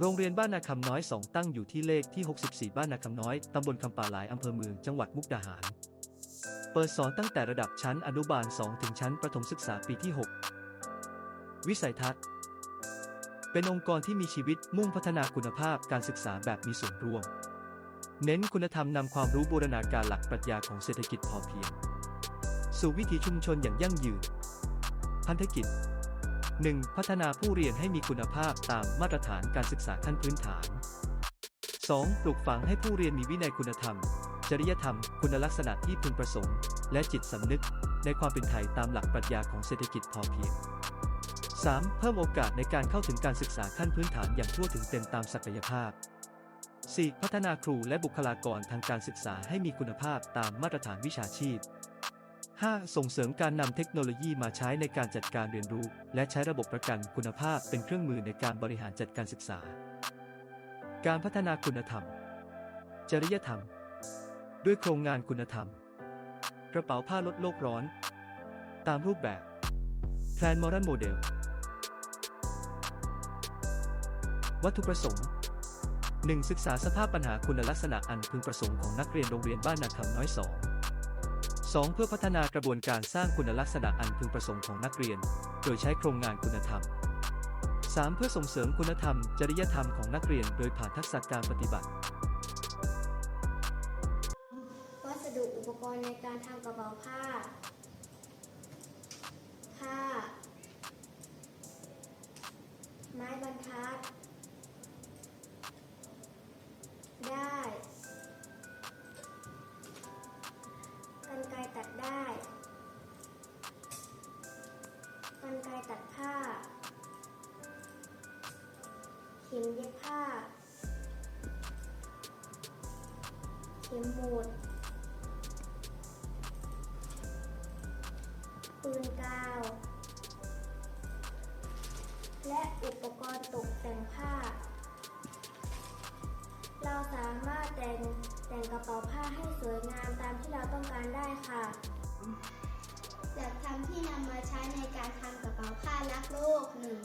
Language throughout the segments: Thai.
โรงเรียนบ้านนาคำน้อย 2 ตั้งอยู่ที่เลขที่ 64 บ้านนาคำน้อย ตำบลคำป่าหลายอำเภอเมือง จังหวัดมุกดาหาร เปิดสอนตั้งแต่ระดับชั้นอนุบาล 2 ถึงชั้นประถมศึกษาปีที่ 6 วิสัยทัศน์ เป็นองค์กรที่มีชีวิตมุ่งพัฒนาคุณภาพการศึกษาแบบมีส่วนร่วม เน้นคุณธรรมนำความรู้บูรณาการหลักปรัชญาของเศรษฐกิจพอเพียง สู่วิถีชุมชนอย่างยั่งยืน พันธกิจ 1. พัฒนาผู้เรียนให้มีคุณภาพตามมาตรฐานการศึกษาขั้นพื้นฐาน 2. ปลูกฝังให้ผู้เรียนมีวินัยคุณธรรม จริยธรรม คุณลักษณะที่พึงประสงค์ และจิตสำนึก ในความเป็นไทยตามหลักปรัชญาของเศรษฐกิจพอเพียง 3. เพิ่มโอกาสในการเข้าถึงการศึกษาขั้นพื้นฐานอย่างทั่วถึงเต็มตามศักยภาพ 4. พัฒนาครูและบุคลากรทางการศึกษาให้มีคุณภาพตามมาตรฐานวิชาชีพ 5. ส่งเสริมการนำเทคโนโลยีมาใช้ในการจัดการเรียนรู้ และใช้ระบบประกันคุณภาพเป็นเครื่องมือในการบริหารจัดการศึกษา การพัฒนาคุณธรรม จริยธรรม ด้วยโครงงานคุณธรรม กระเป๋าผ้าลดโลกร้อน ตามรูปแบบแพลนมอรันโมเดลวัตถุประสงค์ 1. ศึกษาสภาพปัญหาคุณลักษณะอันพึงประสงค์ของนักเรียนโรงเรียนบ้านนาคำน้อย 2 2. เพื่อพัฒนากระบวนการสร้างคุณลักษณะอันพึงประสงค์ของนักเรียน โดยใช้โครงงานคุณธรรม 3. เพื่อส่งเสริมคุณธรรม จริยธรรมของนักเรียน โดยผ่านทักษะการปฏิบัติ วัสดุอุปกรณ์ในการทำกระเป๋าผ้า ตัดได้กันไกรตัดผ้า เข็มเย็บผ้า เข็มหมุดปืนกาว และอุปกรณ์ตกแต่งผ้า สามารถแต่งแต่งกระเป๋าผ้าให้สวยงามตามที่เราต้องการได้ค่ะจัดทำที่นำมาใช้ในการทำกระเป๋าผ้ารักโลกหนึ่ง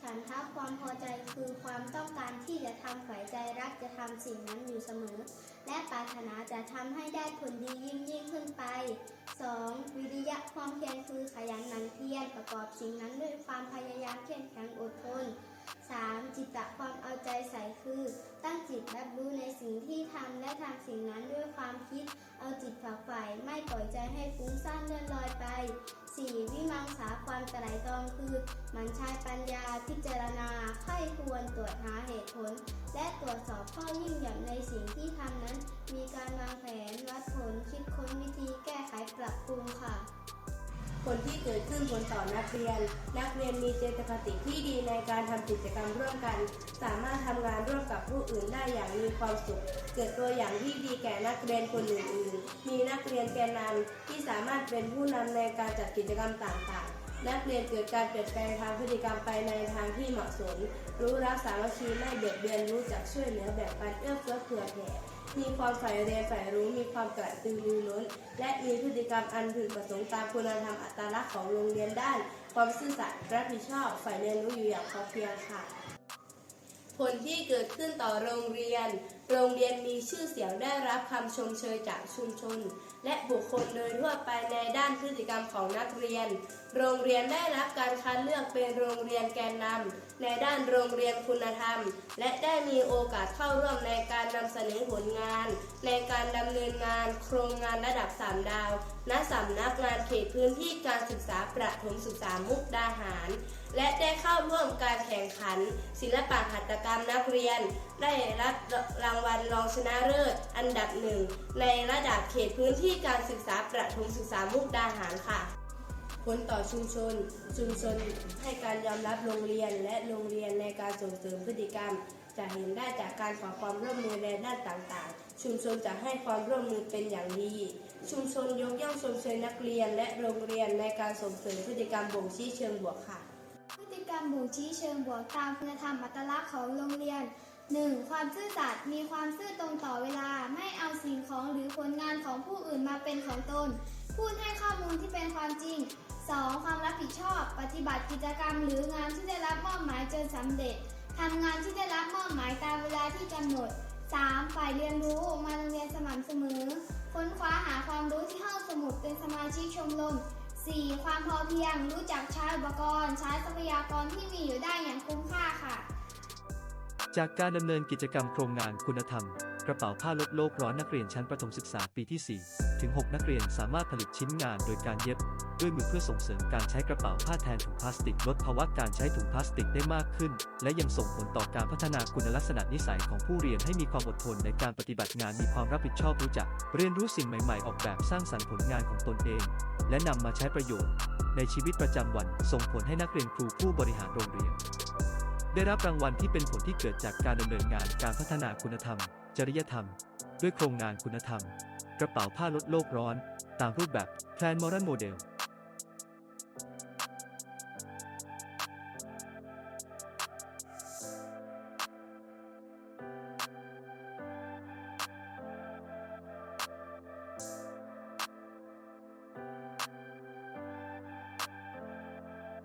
ฉันทะความพอใจคือความต้องการที่จะทำฝ่ายใจรักจะทำสิ่งนั้นอยู่เสมอ และปรารถนาจะทำให้ได้ผลดียิ่งยิ่งขึ้นไป 2. วิริยะความเพียรคือขยันหมั่นเพียรประกอบสิ่งนั้นด้วยความพยายามเข้มแข็งอดทน 3. จิตตะความเอาใจใส่คือ ตั้งจิตรับรู้ในสิ่งที่ทำและทำสิ่งนั้นด้วยความคิด เอาจิตฝักใฝ่ไม่ปล่อยใจให้ฟุ้งซ่านเลื่อนลอยไป 4. วิมังสาความไตร่ตรองคือหมันใช้ปัญญาพิจารณาไข้ควรตรวจหาเหตุผล และตรวจสอบข้อยิ่งหย่อนในสิ่งที่ทำนั้น มีการวางแผนวัดผลคิดค้นวิธีแก้ไขปรับปรุงค่ะ ผลที่เกิดขึ้นผลต่อนักเรียน นักเรียนมีเจตคติที่ดีในการทำกิจกรรมร่วมกัน สามารถทำงานร่วมกับผู้อื่นได้อย่างมีความสุข เกิดตัวอย่างที่ดีแก่นักเรียนคนอื่นๆ มีนักเรียนแกนนำที่สามารถเป็นผู้นำในการจัดกิจกรรมต่างๆนักเรียนเกิดการเปลี่ยนแปลงทางพฤติกรรมไปในทางที่เหมาะสม รู้รักสามัคคีไม่เบียดเบียนรู้จักช่วยเหลือแบ่งปันเอื้อเฟื้อเผื่อแผ่ มีความใฝ่เรียนใฝ่รู้ มีความกระตือรือร้น และมีพฤติกรรมอันพึงประสงค์ตามคุณธรรมอัตลักษณ์ของโรงเรียนด้าน ความซื่อสัตย์รับผิดชอบ ใฝ่เรียนรู้อยู่อย่างพอเพียงค่ะ ผลที่เกิดขึ้นต่อโรงเรียน โรงเรียนมีชื่อเสียงได้รับคำชมเชยจากชุมชน และบุคคลโดยทั่วไปในด้านพฤติกรรมของนักเรียน โรงเรียนได้รับการคัดเลือกเป็นโรงเรียนแกนนำในด้านโรงเรียนคุณธรรม และได้มีโอกาสเข้าร่วมในการนำเสนอผลงาน ในการดำเนินงาน โครงงานระดับ 3 ดาว ณสำนักงานเขตพื้นที่การศึกษาประถมศึกษามุกดาหาร และได้เข้าร่วมการ งขัน ศิลปะหัตถกรรมนักเรียน ได้รับรางวัลรองชนะเลิศอันดับหนึ่งในระดับเขตพื้นที่การศึกษาประถมศึกษามุกดาหารค่ะผลต่อชุมชน ชุมชนให้การยอมรับโรงเรียนและโรงเรียนในการส่งเสริมพฤติกรรม จะเห็นได้จากการขอความร่วมมือในด้านต่างๆ ชุมชนจะให้ความร่วมมือเป็นอย่างดี ชุมชนยกย่องชมเชยนักเรียนและโรงเรียนในการส่งเสริมพฤติกรรมบ่งชี้เชิงบวกค่ะ กรรมบ่งชี้เชิงบวกตามคุณธรรมอัตลักษณ์ของโรงเรียน 1. ความซื่อสัตย์มีความซื่อตรงต่อเวลา ไม่เอาสิ่งของหรือผลงานของผู้อื่นมาเป็นของตน พูดให้ข้อมูลที่เป็นความจริง 2. ความรับผิดชอบ ปฏิบัติกิจกรรม หรืองานที่ได้รับมอบหมายจนสำเร็จทำงานที่ได้รับมอบหมายตามเวลาที่กำหนด 3. ฝ่ายเรียนรู้มาโรงเรียนสม่ำเสมอ ค้นคว้าหาความรู้ที่ห้องสมุดเป็นสมาชิกชมรม 4. ความพอเพียงรู้จักใช้อุปกรณ์ ใช้ทรัพยากรที่มีอยู่ได้อย่างคุ้มค่าค่ะ จากการดำเนินกิจกรรมโครงงานคุณธรรม กระเป๋าผ้าลดโลกร้อนนักเรียนชั้นประถมศึกษาปีที่ 4 ถึง 6 นักเรียนสามารถผลิตชิ้นงานโดยการเย็บ ด้วยมือเพื่อส่งเสริมการใช้กระเป๋าผ้าแทนถุงพลาสติกลดภาวะการใช้ถุงพลาสติกได้มากขึ้น และยังส่งผลต่อการพัฒนาคุณลักษณะนิสัยของผู้เรียนให้มีความอดทนในการปฏิบัติงานมีความรับผิดชอบรู้จัก เรียนรู้สิ่งใหม่ ๆ ออกแบบสร้างสรรค์ผลงานของตนเอง และนำมาใช้ประโยชน์ ในชีวิตประจำวัน ส่งผลให้นักเรียนครูผู้บริหารโรงเรียน ได้รับรางวัลที่เป็นผลที่เกิดจากการดำเนินงานการพัฒนาคุณธรรม จริยธรรม ด้วยโครงงานคุณธรรม กระเป๋าผ้าลดโลกร้อน ตามรูปแบบ Plan Moral Model